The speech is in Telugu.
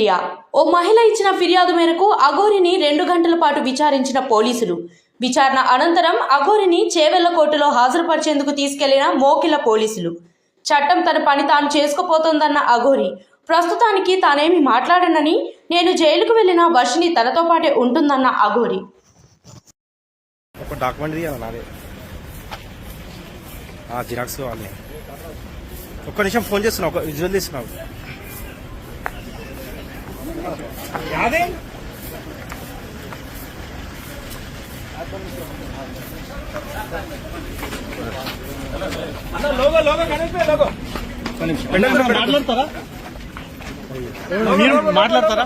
ఓ మహిళ ఇచ్చిన ఫిర్యాదు మేరకు అఘోరిని రెండు గంటల పాటు విచారించిన పోలీసులు. విచారణ అనంతరం అఘోరిని చేవెళ్ళ కోర్టులో హాజరుపరిచేందుకు తీసుకెళ్ళిన మోకిల పోలీసులు. చట్టం తన పని తాను చేసుకుపోతోందన్న అఘోరి. ప్రస్తుతానికి తానేమి మాట్లాడనని నేను జైలుకు వెళ్ళిన వర్షిని తనతో పాటే ఉంటుందన్న అఘోరి. ఒక జిరాక్స్ ఒక్క నిమిషం ఫోన్ చేస్తున్నా ఒక విజువల్ తీస్తున్నావు యాదే మాట్లాడతారా మీరు మాట్లాడతారా